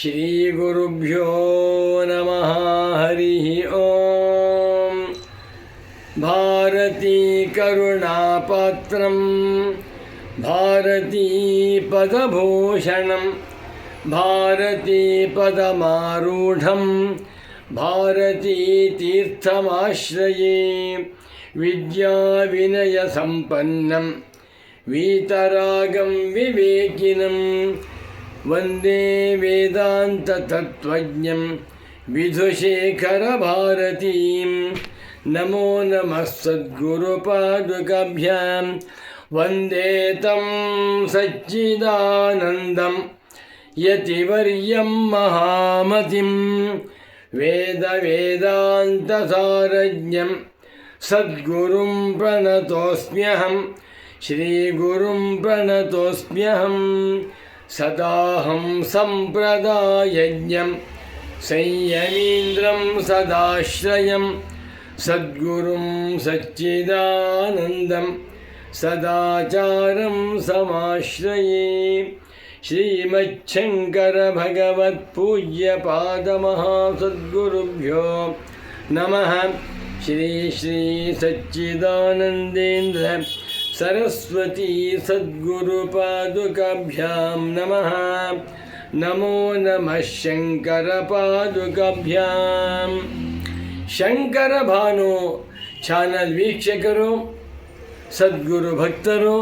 श्रीगुरुभ्यो नमः हरिः ॐ भारती करुणापात्रं भारती पदभूषणं भारती पदमारूढं भारती तीर्थमाश्रये विद्याविनयसम्पन्नं वीतरागं विवेकिनं वन्दे वेदान्ततत्त्वज्ञं विधुशेखरभारतीं नमो नमः सद्गुरुपादुकाभ्यां वन्दे तं सच्चिदानन्दं यतिवर्यं महामतिं वेदवेदान्तसारज्ञं सद्गुरुं प्रणतोऽस्म्यहं श्रीगुरुं प्रणतोऽस्म्यहं सदाहं सम्प्रदायज्ञं संयमीन्द्रं सदाश्रयं सद्गुरुं सच्चिदानन्दं सदाचारं समाश्रये श्रीमच्छङ्करभगवत्पूज्यपादमहासद्गुरुभ्यो नमः श्री श्री सच्चिदानन्देन्द्र सरस्वती सद्गुरुपादुकाभ्यां नमः नमो नमः शङ्करपादुकाभ्यां ಶಂಕರಭಾನು ಚಾನಲ್ ವೀಕ್ಷಕರು ಸದ್ಗುರು ಭಕ್ತರು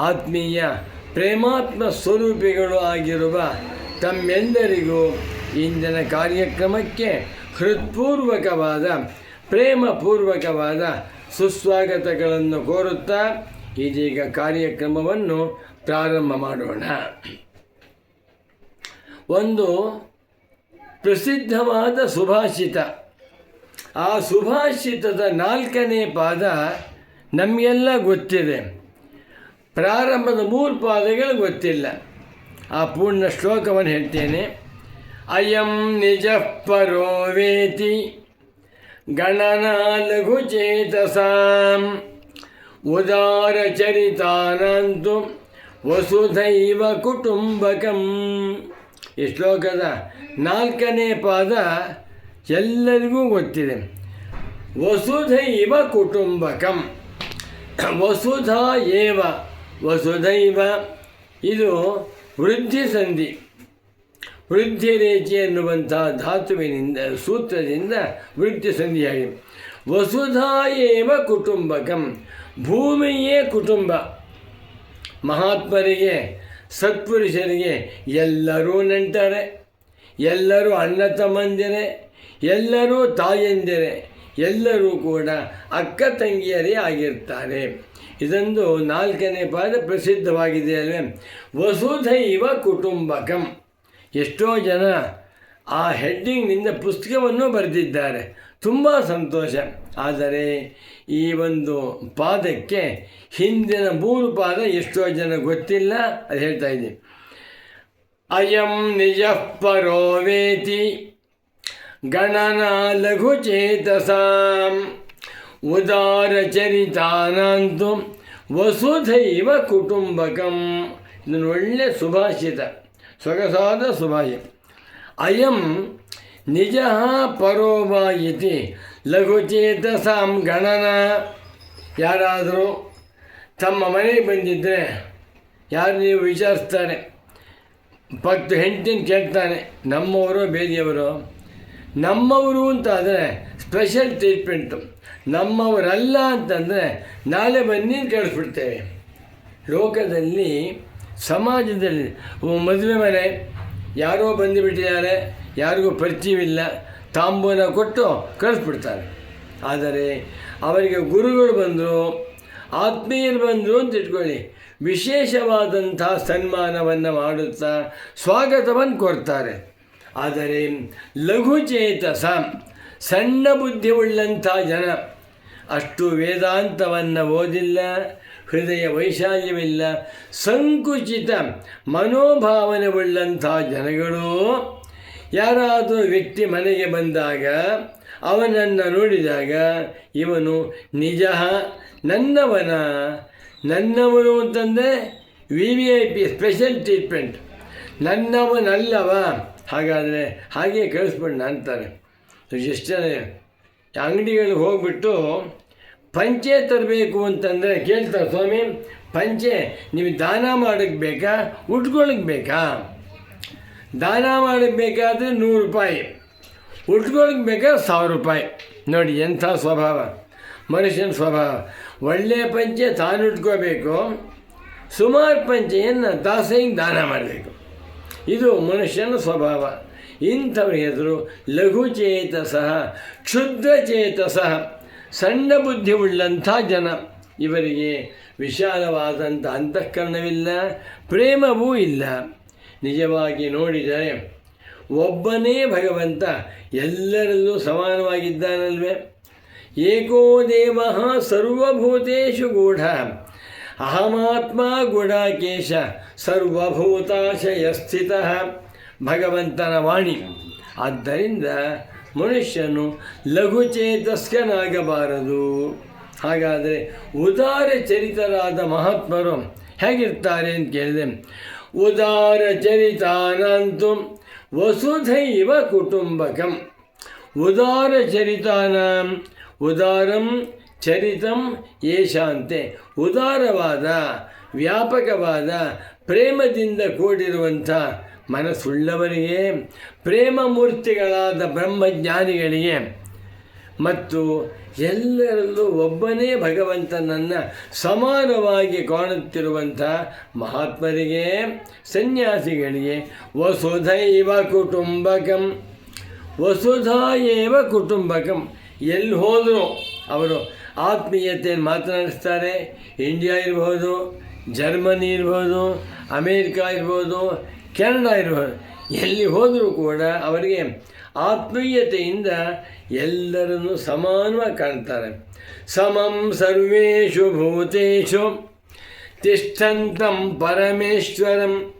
ಆತ್ಮೀಯ ಪ್ರೇಮಾತ್ಮ ಸ್ವರೂಪಿಗಳು ಆಗಿರುವ ತಮ್ಮೆಲ್ಲರಿಗೂ ಇಂದಿನ ಕಾರ್ಯಕ್ರಮಕ್ಕೆ ಹೃತ್ಪೂರ್ವಕವಾದ ಪ್ರೇಮಪೂರ್ವಕವಾದ ಸುಸ್ವಾಗತಗಳನ್ನು ಕೋರುತ್ತಾ ಇದೀಗ ಕಾರ್ಯಕ್ರಮವನ್ನು ಪ್ರಾರಂಭ ಮಾಡೋಣ. ಒಂದು ಪ್ರಸಿದ್ಧವಾದ ಸುಭಾಷಿತ. ಆ ಸುಭಾಷಿತದ ನಾಲ್ಕನೇ ಪಾದ ನಮಗೆಲ್ಲ ಗೊತ್ತಿದೆ. ಪ್ರಾರಂಭದ ಮೂರು ಪಾದಗಳು ಗೊತ್ತಿಲ್ಲ. ಆ ಪೂರ್ಣ ಶ್ಲೋಕವನ್ನು ಹೇಳ್ತೇನೆ. ಅಯಂ ನಿಜ ಪರೋವೇತಿ ಗಣನಾ ಲಘು ಚೇತಸಾಂ ಉದಾರ ವಸುಧೈವ ಕುಟುಂಬಕಂ. ಈ ಶ್ಲೋಕದ ನಾಲ್ಕನೇ ಪಾದ ಎಲ್ಲರಿಗೂ ಗೊತ್ತಿದೆ. ವಸುಧೈವ ಕುಟುಂಬಕಂ. ವಸುಧಾ ಏವ? ವಸುಧೈವ, ಇದು ವೃದ್ಧಿ ಸಂಧಿ. ವೃದ್ಧಿ ರೇಚಿ ಎನ್ನುವಂಥ ಧಾತುವಿನಿಂದ, ಸೂತ್ರದಿಂದ ವೃದ್ಧಿ ಸಂಧಿಯಾಗಿದೆ. ವಸುಧಾ ಏವ ಕುಟುಂಬಕಂ. ಭೂಮಿಯೇ ಕುಟುಂಬ. ಮಹಾತ್ಮರಿಗೆ, ಸತ್ಪುರುಷರಿಗೆ ಎಲ್ಲರೂ ನೆಂಟರೆ, ಎಲ್ಲರೂ ಅಣ್ಣ ತಮ್ಮಂದಿರೆ, ಎಲ್ಲರೂ ತಾಯಂದಿರೆ, ಎಲ್ಲರೂ ಕೂಡ ಅಕ್ಕ ತಂಗಿಯರೇ ಆಗಿರ್ತಾರೆ. ಇದೊಂದು ನಾಲ್ಕನೇ ಪಾದ ಪ್ರಸಿದ್ಧವಾಗಿದೆ ಅಲ್ವೇ? ವಸುಧೈವ ಕುಟುಂಬಕಂ. ಎಷ್ಟೋ ಜನ ಆ ಹೆಡ್ಡಿಂಗ್ನಿಂದ ಪುಸ್ತಕವನ್ನು ಬರೆದಿದ್ದಾರೆ. ತುಂಬ ಸಂತೋಷ. ಆದರೆ ಈ ಒಂದು ಪಾದಕ್ಕೆ ಹಿಂದಿನ ಮೂರು ಪಾದ ಎಷ್ಟೋ ಜನ ಗೊತ್ತಿಲ್ಲ ಅದು ಹೇಳ್ತಾ ಇದ್ದೀನಿ. ಅಯಂ ನಿಜ ಪರೋ ಗಣನಾ ಲಘು ಚೇತಸಾಂ ಉದಾರ ಚರಿತಾನಂತು ವಸುಧೈವ ಕುಟುಂಬಕಂ. ಇದನ್ನು ಒಳ್ಳೆಯ ಸುಭಾಷಿತ, ಸೊಗಸಾದ ಸುಭಾಷಿತ ಅಯಂ ನಿಜ ಪರೋವ ಇತಿ. ಲಘುಚೇತಸಾಂ ಗಣನ. ಯಾರಾದರೂ ತಮ್ಮ ಮನೆಗೆ ಬಂದಿದ್ದರೆ ಯಾರು ನೀವು ವಿಚಾರಿಸ್ತಾರೆ. ಪತ್ತು ಹೆಂಡತಿನ ಕೇಳ್ತಾನೆ, ನಮ್ಮವರು ಬೇದಿಯವರು. ನಮ್ಮವರು ಅಂತ ಅಂತಾದರೆ ಸ್ಪೆಷಲ್ ಟ್ರೀಟ್ಮೆಂಟು ನಮ್ಮವರಲ್ಲ ಅಂತಂದರೆ ನಾಳೆ ಬನ್ನಿ ಕಳಿಸ್ಬಿಡ್ತೇವೆ. ಲೋಕದಲ್ಲಿ, ಸಮಾಜದಲ್ಲಿ ಮದುವೆ ಮನೆ, ಯಾರೋ ಬಂದುಬಿಟ್ಟಿದ್ದಾರೆ ಯಾರಿಗೂ ಪರಿಚಯವಿಲ್ಲ, ತಾಂಬೂಲ ಕೊಟ್ಟು ಕಳಿಸ್ಬಿಡ್ತಾರೆ. ಆದರೆ ಅವರಿಗೆ ಗುರುಗಳು ಬಂದರು, ಆತ್ಮೀಯರು ಬಂದರು ಅಂತ ಇಟ್ಕೊಳ್ಳಿ. ವಿಶೇಷವಾದಂಥ ಸನ್ಮಾನವನ್ನು ಮಾಡುತ್ತಾ ಸ್ವಾಗತವನ್ನು ಕೊಡ್ತಾರೆ. ಆದರೆ ಲಘುಚೇತಸ, ಸಣ್ಣ ಬುದ್ಧಿ ಉಳ್ಳಂಥ ಜನ ಅಷ್ಟು ವೇದಾಂತವನ್ನು ಓದಿಲ್ಲ, ಹೃದಯ ವೈಶಾಲ್ಯವಿಲ್ಲ, ಸಂಕುಚಿತ ಮನೋಭಾವನೆ ಉಳ್ಳಂಥ ಜನಗಳು ಯಾರಾದರೂ ವ್ಯಕ್ತಿ ಮನೆಗೆ ಬಂದಾಗ ಅವನನ್ನು ನೋಡಿದಾಗ, ಇವನು ನಿಜ ನನ್ನವನ? ನನ್ನವನು ಅಂತಂದರೆ V V I P special treatment ನನ್ನವನಲ್ಲವ? ಹಾಗಾದರೆ ಹಾಗೆ ಕಳಿಸ್ಬಿಡೋಣ ಅಂತಾರೆ. ಎಷ್ಟೇ ಅಂಗಡಿಗಳಿಗೆ ಹೋಗ್ಬಿಟ್ಟು, ಪಂಚೆ ತರಬೇಕು ಅಂತಂದರೆ ಕೇಳ್ತಾರೆ ಸ್ವಾಮಿ, ಪಂಚೆ ನೀವು ದಾನ ಮಾಡೋಕ್ಕೆ ಬೇಕಾ? ಉಟ್ಕೊಳಕ್ಕೆ ಬೇಕಾ? ದಾನ ಮಾಡಕ್ಕೆ ಬೇಕಾದರೆ ನೂರು ರೂಪಾಯಿ. ಉಟ್ಕೊಳಕ್ಕೆ ಬೇಕಾದ್ರೆ ಸಾವಿರ ರೂಪಾಯಿ. ನೋಡಿ, ಎಂಥ ಸ್ವಭಾವ. ಮನುಷ್ಯನ ಸ್ವಭಾವ. ಒಳ್ಳೆಯ ಪಂಚೆ ತಾನು ಉಟ್ಕೋಬೇಕು ಸುಮಾರು ಪಂಚೆಯನ್ನು ದಾಸೆಯಿಂದ ದಾನ ಮಾಡಬೇಕು. ಇದು ಮನುಷ್ಯನ ಸ್ವಭಾವ. ಇಂಥವ್ರ ಹೆಸರು ಲಘುಚೇತಸಃ ಕ್ಷುದ್ರಚೇತಸಃ ಸಣ್ಣ ಬುದ್ಧಿ ಉಳ್ಳಂಥ ಜನ. ಇವರಿಗೆ ವಿಶಾಲವಾದಂಥ ಅಂತಃಕರಣವಿಲ್ಲ, ಪ್ರೇಮವೂ ಇಲ್ಲ. ನಿಜವಾಗಿ ನೋಡಿದರೆ ಒಬ್ಬನೇ ಭಗವಂತ ಎಲ್ಲರಲ್ಲೂ ಸಮಾನವಾಗಿದ್ದಾನಲ್ವೇ? ಏಕೋ ದೇವ ಸರ್ವಭೂತೇಶು ಗೂಢ. ಅಹಮಾತ್ಮ ಗುಡಾಕೇಶ ಸರ್ವಭೂತಾಶಯ ಸ್ಥಿತ ಭಗವಂತನ ವಾಣಿ. ಆದ್ದರಿಂದ ಮನುಷ್ಯನು ಲಘುಚೇತಸ್ಕನಾಗಬಾರದು. ಹಾಗಾದರೆ ಉದಾರ ಚರಿತರಾದ ಮಹಾತ್ಮರು ಹೇಗಿರ್ತಾರೆ ಅಂತ ಕೇಳಿದೆ. ಉದಾರ ಚರಿತಾನಂತು ವಸುಧೈವ ಕುಟುಂಬಕಂ ಉದಾರ ಚರಿತಾನ ಉದಾರಂ ಚರಿತಂ ಯೇಷಾಂತೆ ಉದಾರವಾದ ವ್ಯಾಪಕವಾದ ಪ್ರೇಮದಿಂದ ಕೂಡಿರುವಂಥ ಮನಸ್ಸುಳ್ಳವರಿಗೆ, ಪ್ರೇಮ ಮೂರ್ತಿಗಳಾದ ಬ್ರಹ್ಮಜ್ಞಾನಿಗಳಿಗೆ ಮತ್ತು ಎಲ್ಲರಲ್ಲೂ ಒಬ್ಬನೇ ಭಗವಂತನನ್ನು ಸಮಾನವಾಗಿ ಕಾಣುತ್ತಿರುವಂಥ ಮಹಾತ್ಮರಿಗೆ, ಸನ್ಯಾಸಿಗಳಿಗೆ ವಸುಧೈವ ಕುಟುಂಬಕಂ, ವಸುಧಾಯೇವ ಕುಟುಂಬಕಂ. ಎಲ್ಲಿ ಹೋದರೂ ಅವರು ಆತ್ಮೀಯತೆಯನ್ನು ಮಾತನಾಡಿಸ್ತಾರೆ. ಇಂಡಿಯಾ ಇರ್ಬೋದು, ಜರ್ಮನಿ ಇರ್ಬೋದು, ಅಮೇರಿಕಾ ಇರ್ಬೋದು, ಕೆನಡಾ ಇರ್ಬೋದು. ಎಲ್ಲಿ ಹೋದರೂ ಕೂಡ ಅವರಿಗೆ ಆತ್ಮೀಯತೆಯಿಂದ ಎಲ್ಲರನ್ನು ಸಮಾನವಾಗಿ ಕಾಣ್ತಾರೆ. ಸಮಂ ಸರ್ವೇಷು ಭೂತೇಷು ತಿಷ್ಠಂತಂ ಪರಮೇಶ್ವರಂ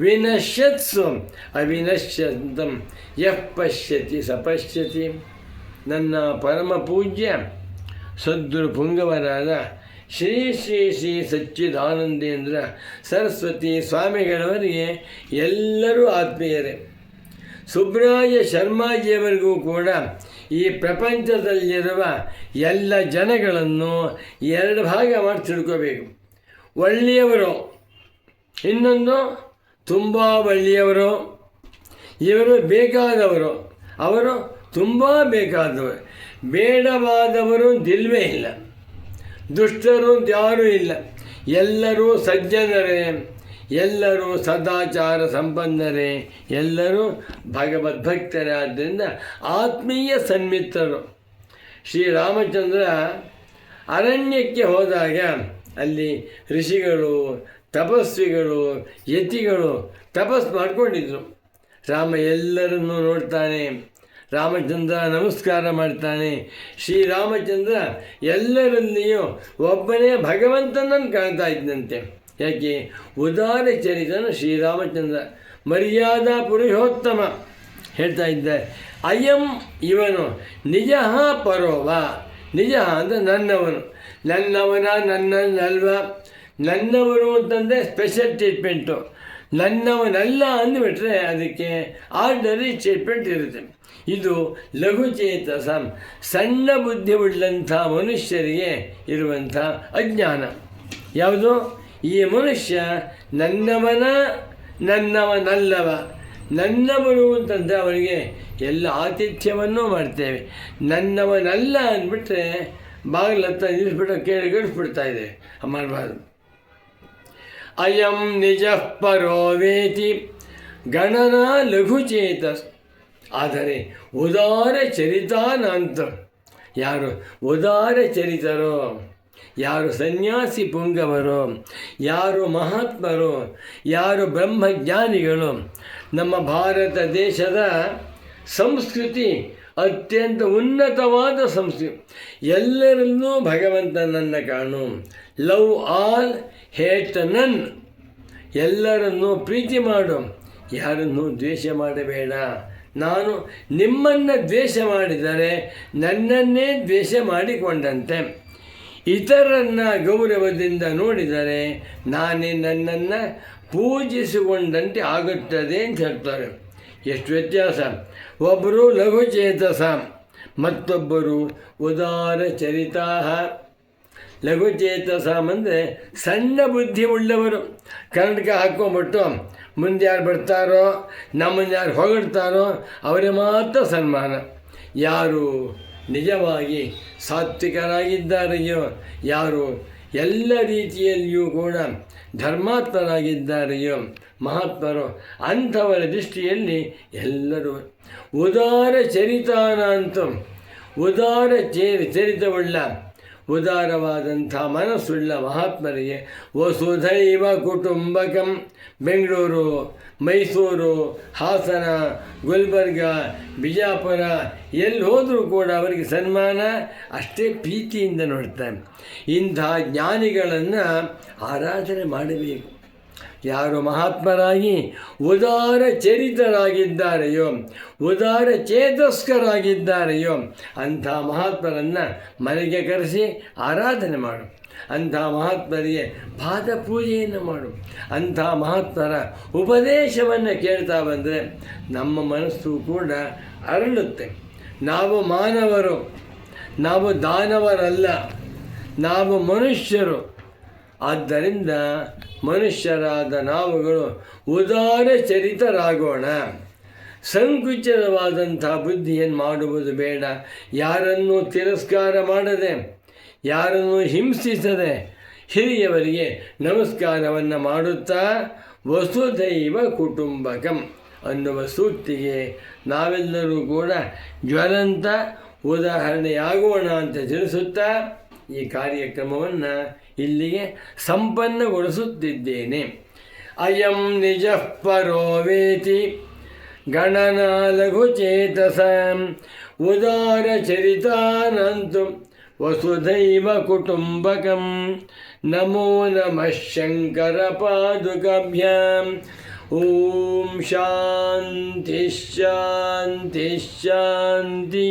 ವಿನಶ್ಯತ್ಸು ಅವಿನಶ್ಯಂತಂ ಯಃ ಪಶ್ಯತಿ ಸಪಶ್ಯತಿ ನನ್ನ ಪರಮ ಪೂಜ್ಯ ಸದ್ಗುರು ಪುಂಗವರಾದ ಶ್ರೀ ಶ್ರೀ ಶ್ರೀ ಸಚ್ಚಿದಾನಂದೇಂದ್ರ ಸರಸ್ವತಿ ಸ್ವಾಮಿಗಳವರಿಗೆ ಎಲ್ಲರೂ ಆತ್ಮೀಯರೇ. ಸುಬ್ರಾಯ ಶರ್ಮಾಜಿಯವರಿಗೂ ಕೂಡ ಈ ಪ್ರಪಂಚದಲ್ಲಿರುವ ಎಲ್ಲ ಜನಗಳನ್ನು ಎರಡು ಭಾಗ ಮಾಡಿ ತಿಳ್ಕೋಬೇಕು. ಒಳ್ಳೆಯವರು, ಇನ್ನೊಂದು ತುಂಬ ಒಳ್ಳೆಯವರು. ಇವರು ಬೇಕಾದವರು, ಅವರು ತುಂಬ ಬೇಕಾದವರು. ಬೇಡವಾದವರು ದಿಲ್ವೇ ಇಲ್ಲ. ದುಷ್ಟರು ಯಾರೂ ಇಲ್ಲ. ಎಲ್ಲರೂ ಸಜ್ಜನರೇ, ಎಲ್ಲರೂ ಸದಾಚಾರ ಸಂಪನ್ನರೇ, ಎಲ್ಲರೂ ಭಗವದ್ಭಕ್ತರೇ ಆದ್ದರಿಂದ ಆತ್ಮೀಯ ಸನ್ಮಿತ್ರರು ಶ್ರೀರಾಮಚಂದ್ರ ಅರಣ್ಯಕ್ಕೆ ಹೋದಾಗ ಅಲ್ಲಿ ಋಷಿಗಳು, ತಪಸ್ವಿಗಳು, ಯತಿಗಳು ತಪಸ್ ಮಾಡಿಕೊಂಡಿದ್ರು. ರಾಮ ಎಲ್ಲರನ್ನೂ ನೋಡ್ತಾನೆ. ರಾಮಚಂದ್ರ ನಮಸ್ಕಾರ ಮಾಡ್ತಾನೆ. ಶ್ರೀರಾಮಚಂದ್ರ ಎಲ್ಲರಲ್ಲಿಯೂ ಒಬ್ಬನೇ ಭಗವಂತನನ್ನು ಕಾಣ್ತಾ ಇದ್ದಂತೆ. ಯಾಕೆ? ಉದಾರ ಚರಿತನು ಶ್ರೀರಾಮಚಂದ್ರ ಮರ್ಯಾದಾ ಪುರುಷೋತ್ತಮ ಹೇಳ್ತಾ ಇದ್ದಾರೆ ಅಯಂ ಇವನು ನಿಜ ಪರೋವ. ನಿಜ ಅಂದರೆ ನನ್ನವನು. ನನ್ನವನ ನನ್ನನ್ನಲ್ವ ನನ್ನವನು ಅಂತಂದರೆ ಸ್ಪೆಷಲ್ ಟ್ರೀಟ್ಮೆಂಟು ನನ್ನವನಲ್ಲ ಅಂದ್ಬಿಟ್ರೆ ಅದಕ್ಕೆ ಆರ್ಡರಿ ಟ್ರೀಟ್ಮೆಂಟ್ ಇರುತ್ತೆ. ಇದು ಲಘುಚೇತಸ ಸಣ್ಣ ಬುದ್ಧಿ ಉಳ್ಳಂಥ ಮನುಷ್ಯರಿಗೆ ಇರುವಂಥ ಅಜ್ಞಾನ. ಯಾವುದು? ಈ ಮನುಷ್ಯ ನನ್ನವನ ನನ್ನವನಲ್ಲವ ನನ್ನವನು ಅಂತಂದರೆ ಅವನಿಗೆ ಎಲ್ಲ ಆತಿಥ್ಯವನ್ನು ಮಾಡ್ತೇವೆ. ನನ್ನವನಲ್ಲ ಅಂದ್ಬಿಟ್ರೆ ಬಾಗಿಲತ್ತ ನಿಲ್ಲಿಸ್ಬಿಟ್ಟು ಕೇಳಿ ಗಳಿಸ್ಬಿಡ್ತಾ ಇದೆ. ಮಾಡಬಾರ್ದು ಅಯಂ ನಿಜ ಪರೋ ವೇತಿ. ಗಣನ ಲಘುಚೇತಸ್. ಆದರೆ ಉದಾರ ಚರಿತಾನಂತ. ಯಾರು ಉದಾರ ಚರಿತರೋ, ಯಾರು ಸನ್ಯಾಸಿ ಪುಂಗವರು, ಯಾರು ಮಹಾತ್ಮರು, ಯಾರು ಬ್ರಹ್ಮಜ್ಞಾನಿಗಳು, ನಮ್ಮ ಭಾರತ ದೇಶದ ಸಂಸ್ಕೃತಿ ಅತ್ಯಂತ ಉನ್ನತವಾದ ಸಂಸ್ಕೃತಿ. ಎಲ್ಲರನ್ನೂ ಭಗವಂತನನ್ನು ಕಾಣು. ಲವ್ ಆಲ್ ಹೇಟ್ ನನ್. ಎಲ್ಲರನ್ನೂ ಪ್ರೀತಿ ಮಾಡು. ಯಾರನ್ನು ದ್ವೇಷ ಮಾಡಬೇಡ. ನಾನು ನಿಮ್ಮನ್ನು ದ್ವೇಷ ಮಾಡಿದರೆ ನನ್ನನ್ನೇ ದ್ವೇಷ ಮಾಡಿಕೊಂಡಂತೆ. ಇತರನ್ನ ಗೌರವದಿಂದ ನೋಡಿದರೆ ನಾನೇ ನನ್ನನ್ನು ಪೂಜಿಸಿಕೊಂಡಂತೆ ಆಗುತ್ತದೆ ಅಂತ ಹೇಳ್ತಾರೆ. ಎಷ್ಟು ವ್ಯತ್ಯಾಸ. ಒಬ್ಬರು ಲಘುಚೇತಸ, ಮತ್ತೊಬ್ಬರು ಉದಾರ ಚರಿತಾ ಲಘುಚೇತಸ ಅಂದರೆ ಸಣ್ಣ ಬುದ್ಧಿ ಉಳ್ಳವರು ಕರ್ನಾಟಕ ಹಾಕ್ಕೊಂಬಿಟ್ಟು ಮುಂದೆ ಯಾರು ಬರ್ತಾರೋ, ನಮ್ಮನ್ನು ಯಾರು ಹೊಗಳ್ತಾರೋ, ಅವರೇ ಮಾತ್ರ ಸನ್ಮಾನ. ಯಾರು ನಿಜವಾಗಿ ಸಾತ್ವಿಕರಾಗಿದ್ದಾರೆಯೋ, ಯಾರು ಎಲ್ಲ ರೀತಿಯಲ್ಲಿಯೂ ಕೂಡ ಧರ್ಮಾತ್ಮರಾಗಿದ್ದಾರೆಯೋ, ಮಹಾತ್ಮರು ಅಂಥವರ ದೃಷ್ಟಿಯಲ್ಲಿ ಎಲ್ಲರೂ ಉದಾರ ಚರಿತಾನಂತು, ಉದಾರ ಚೇ ಚರಿತವುಳ್ಳ ಉದಾರವಾದಂಥ ಮನಸ್ಸುಳ್ಳ ಮಹಾತ್ಮರಿಗೆ ವಸುಧೈವ ಕುಟುಂಬಕಂ, ಬೆಂಗಳೂರು, ಮೈಸೂರು, ಹಾಸನ, ಗುಲ್ಬರ್ಗ, ಬಿಜಾಪುರ, ಎಲ್ಲಿ ಹೋದರೂ ಕೂಡ ಅವರಿಗೆ ಸನ್ಮಾನ, ಅಷ್ಟೇ ಪ್ರೀತಿಯಿಂದ ನೋಡ್ತಾರೆ ಇಂಥ ಜ್ಞಾನಿಗಳನ್ನು ಆರಾಧನೆ ಮಾಡಬೇಕು. ಯಾರು ಮಹಾತ್ಮರಾಗಿ ಉದಾರ ಚರಿತರಾಗಿದ್ದಾರೆಯೋ, ಉದಾರ ಚೇತಸ್ಕರಾಗಿದ್ದಾರೆಯೋ, ಅಂಥ ಮಹಾತ್ಮರನ್ನು ಮನೆಗೆ ಕರೆಸಿ ಆರಾಧನೆ ಮಾಡು. ಅಂಥ ಮಹಾತ್ಮರಿಗೆ ಪಾದ ಪೂಜೆಯನ್ನು ಮಾಡು. ಅಂಥ ಮಹಾತ್ಮರ ಉಪದೇಶವನ್ನು ಕೇಳ್ತಾ ಬಂದರೆ ನಮ್ಮ ಮನಸ್ಸು ಕೂಡ ಅರಳುತ್ತೆ. ನಾವು ಮಾನವರು, ನಾವು ದಾನವರಲ್ಲ, ನಾವು ಮನುಷ್ಯರು. ಆದ್ದರಿಂದ ಮನುಷ್ಯರಾದ ನಾವುಗಳು ಉದಾರ ಚರಿತರಾಗೋಣ. ಸಂಕುಚಿತವಾದಂಥ ಬುದ್ಧಿಯನ್ನು ಮಾಡುವುದು ಬೇಡ. ಯಾರನ್ನೂ ತಿರಸ್ಕಾರ ಮಾಡದೆ, ಯಾರನ್ನು ಹಿಂಸಿಸದೆ ಹಿರಿಯವರಿಗೆ ನಮಸ್ಕಾರವನ್ನು ಮಾಡುತ್ತಾ ವಸುದೈವ ಕುಟುಂಬಕಂ ಅನ್ನುವ ಸೂಕ್ತಿಗೆ ನಾವೆಲ್ಲರೂ ಕೂಡ ಜ್ವಲಂತ ಉದಾಹರಣೆಯಾಗೋಣ ಅಂತ ತಿಳಿಸುತ್ತಾ ಈ ಕಾರ್ಯಕ್ರಮವನ್ನು ಇಲ್ಲಿಗೆ ಸಂಪನ್ನಗೊಳಿಸುತ್ತಿದ್ದೇನೆ. ಅಯಂ ನಿಜ ಪರೋ ವೇತಿ ಗಣನಾ ಲಘುಚೇತಸ ಉದಾರ ಚರಿತಾನಂತು ವಸುಧೈವ ಕುಟುಂಬಕಂ ನಮೋ ನಮಃ ಶಂಕರ ಪಾದುಕಾಭ್ಯಾಂ ಓಂ ಶಾಂತಿ ಶಾಂತಿ ಶಾಂತಿ